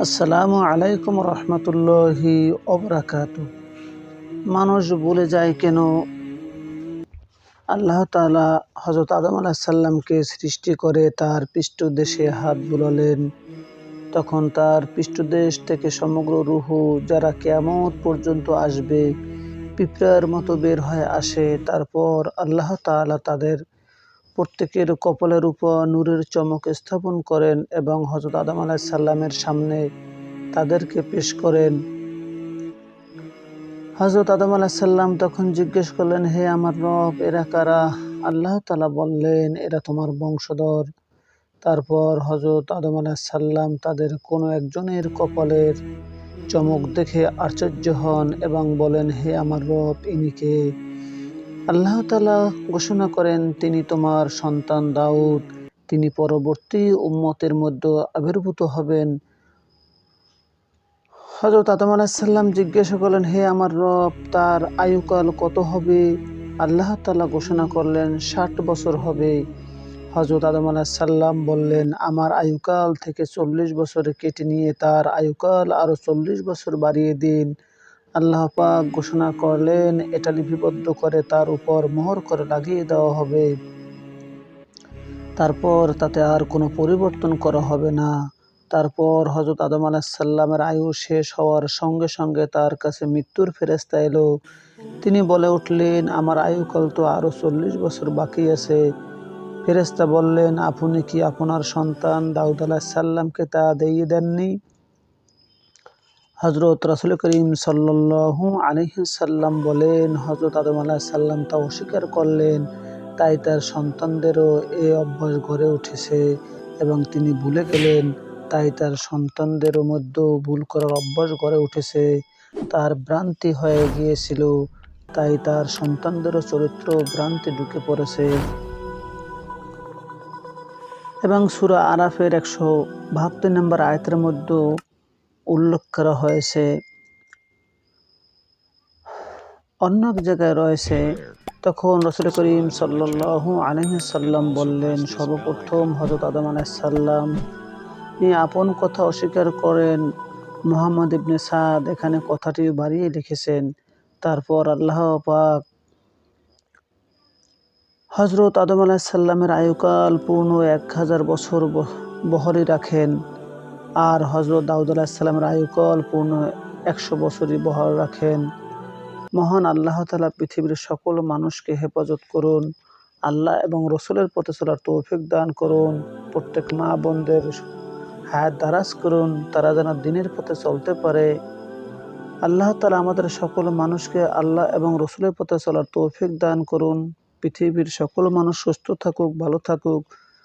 আসসালামু আলাইকুম রহমতুল্লাহি অবরাকাত মানুষ বলে যায় কেন? আল্লাহ তালা হজরত আদম আলাহিসাল্লামকে সৃষ্টি করে তার পৃষ্ঠদেশে হাত বুলালেন। তখন তার পৃষ্ঠদেশ থেকে সমগ্র রুহু যারা কেমন পর্যন্ত আসবে, পিঁপড়ার মতো বের হয়ে আসে। তারপর আল্লাহ তাআলা তাদের প্রত্যেকের কপালের উপর নূরের চমক স্থাপন করেন এবং হজরত আদম আলাহিসাল্লামের সামনে তাদেরকে পেশ করেন। হজরত আদম আলাহিসাল্লাম তখন জিজ্ঞেস করলেন, হে আমার রব, এরা কারা? আল্লাহ তালা বললেন, এরা তোমার বংশধর। তারপর হজরত আদম আলাহিসাল্লাম তাদের কোনো একজনের কপালের চমক দেখে আশ্চর্য হন এবং বলেন, হে আমার রব ইনিকে আল্লাহ তালা ঘোষণা করেন, তিনি তোমার সন্তান দাউদ। তিনি পরবর্তী উম্মতের মধ্যে আবির্ভূত হবেন। হজরত আদম আলাহিসাল্লাম জিজ্ঞাসা করলেন, হে আমার রব, তার আয়ুকাল কত হবে? আল্লাহ তালা ঘোষণা করলেন, ষাট বছর হবে। হজরত আদম আলাহিসাল্লাম বললেন, আমার আয়ুকাল থেকে চল্লিশ বছরে কেটে নিয়ে তার আয়ুকাল আরও চল্লিশ বছর বাড়িয়ে দিন। আল্লাহ পাক ঘোষণা করলেন, এটা লিপিবদ্ধ করে তার উপর মোহর করে লাগিয়ে দেওয়া হবে। তারপর তাতে আর কোনো পরিবর্তন করা হবে না। তারপর হজরত আদম আলাহিসাল্লামের আয়ু শেষ হওয়ার সঙ্গে সঙ্গে তার কাছে মৃত্যুর ফেরেস্তা এলো। তিনি বলে উঠলেন, আমার আয়ুকাল তো আরও চল্লিশ বছর বাকি আছে। ফেরেস্তা বললেন, আপনি কি আপনার সন্তান দাউদ আলাহিসাল্লামকে তা দিয়ে দেননি? হজরত রাসুল করিম সাল্লু আলহিসাল্লাম বলেন হজরত আদম আলাহিসাল্লাম তা অস্বীকার করলেন, তাই তার সন্তানদেরও এ অভ্যাস গড়ে উঠেছে এবং তিনি ভুলে গেলেন, তাই তার সন্তানদেরও মধ্যেও ভুল করার অভ্যাস গড়ে উঠেছে। তার ভ্রান্তি হয়ে গিয়েছিল, তাই তার সন্তানদেরও চরিত্র ভ্রান্তি ঢুকে পড়েছে। এবং সুরা আরাফের একশো বাহাত্তর নম্বর আয়তের মধ্যেও উল্লেখ করা হয়েছে। অন্য এক জায়গায় রয়েছে, তখন রসুল করিম সাল্লু আলহিসাল্লাম বললেন, সর্বপ্রথম হজরত আদম আলাইসাল্লাম তিনি আপন কথা অস্বীকার করেন। মোহাম্মদ ইবনে সাদ এখানে কথাটি বাড়িয়ে লিখেছেন, তারপর আল্লাহ পাক হজরত আদম আলাহিসাল্লামের আয়ুকাল পূর্ণ এক হাজার বছর বহরই রাখেন। আর হজরত দাউদ আলাহিসাল্লামের আয়ুকাল পূর্ণ একশো বছরই বহর রাখেন। মহান আল্লাহ তালা পৃথিবীর সকল মানুষকে হেফাজত করুন। আল্লাহ এবং রসুলের পথে চলার তৌফিক দান করুন। প্রত্যেক মা বোনদের হায়াত দারাজ করুন। তারা যেন দিনের পথে চলতে পারে। আল্লাহ তালা আমাদের সকল মানুষকে আল্লাহ এবং রসুলের পথে চলার তৌফিক দান করুন। পৃথিবীর সকল মানুষ সুস্থ থাকুক, ভালো থাকুক।